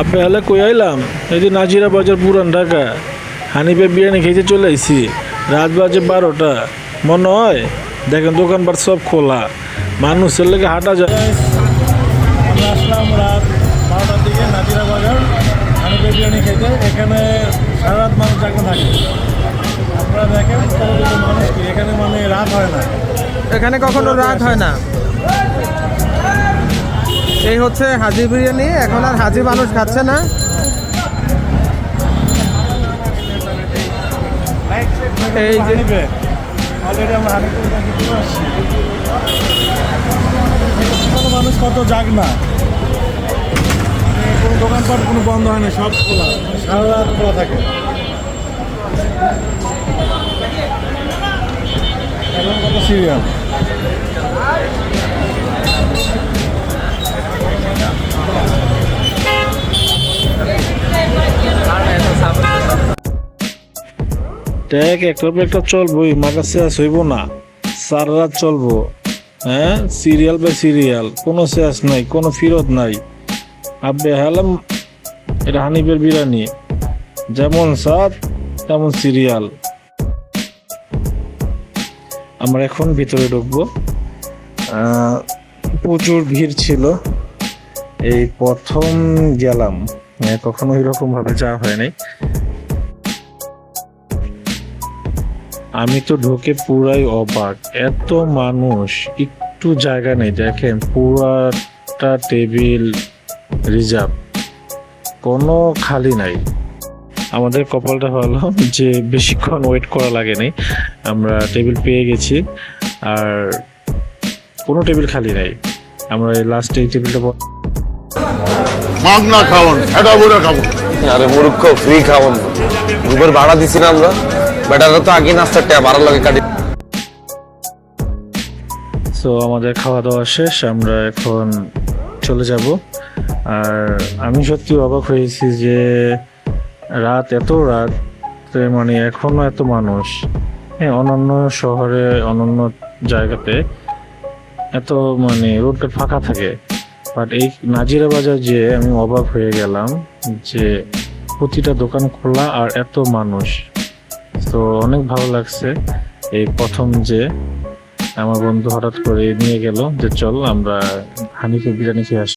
আপনি হলে কই আইলাম? এই যে নাজিরা বাজার পুরান ঢাকা। হানিফে বিরিয়ানি খেতে চলে আইছি। রাত বাজে বারোটা। মনে হয় দেখেন দোকানপাট সব খোলা। মানুষের লেগে হাঁটা যায়। আমরা আসলাম রাত বারোটার দিকে নাজিরা বাজার হানিফে বিরিয়ানি খেতে। এখানে সারা রাত মানুষ জাগনা থাকে। আপনারা দেখেন মানুষ কি এখানে মানে রাত হয় না। এখানে কখনো রাত হয় না। এই হচ্ছে হাজি বিরিয়ানি, এখন আর হাজি মানুষ খাচ্ছে না। মানুষ কত না। কোনো কোনো বন্ধ সব খোলা। খোলা থাকে। সিরিয়াল ট্যাগ একটার পর একটা চলবোই। মাকাছে হইব না। সারা রাত চলবো। হ্যাঁ? Serial by serial. কোনো শেষ নাই, কোনো ফিরত নাই। আব্বে হেলাম এটা হানিফের বিরিয়ানি। যেমন স্বাদ, তেমন সিরিয়াল। আমরা এখন ভিতরে ঢুকবো। প্রচুর ভিড় ছিল। এই প্রথম গেলাম। মানে কখনো এরকম ভাবে যাওয়া হয় আমি তো ঢুকে পুরাই অবাক। এত মানুষ একটু জায়গা নেই। দেখেন পুরাটা টেবিল রিজার্ভ। কোনো খালি নাই। আমাদের কপালটা হলো যে বেশিক্ষণ ওয়েট করা লাগে নাই আমরা টেবিল পেয়ে গেছি আর কোনো টেবিল খালি নাই। আমরা এই লাস্টে এই টেবিলটা মাগনা খাওয়ান এটা বলে খাব। আরে মূর্খ ফ্রি খাওয়ান ভাড়া দিছি না আমরা। বেটারা তো আগে নাস্তার লাগে কাটি সো আমাদের খাওয়া দাওয়া শেষ, আমরা এখন চলে যাব। আর আমি সত্যি অবাক হয়েছি যে রাত এত রাত মানে এখনও এত মানুষ। হ্যাঁ অন্যান্য শহরে অন্যান্য জায়গাতে এত মানে রোডটা ফাঁকা থাকে। বাট এই নাজিরা বাজার যে আমি অবাক হয়ে গেলাম যে প্রতিটা দোকান খোলা আর এত মানুষ। তো অনেক ভালো লাগছে এই প্রথম যে আমার বন্ধু হঠাৎ করে নিয়ে গেল যে চল আমরা হানিফে বিরিয়ানি খেয়ে আসি।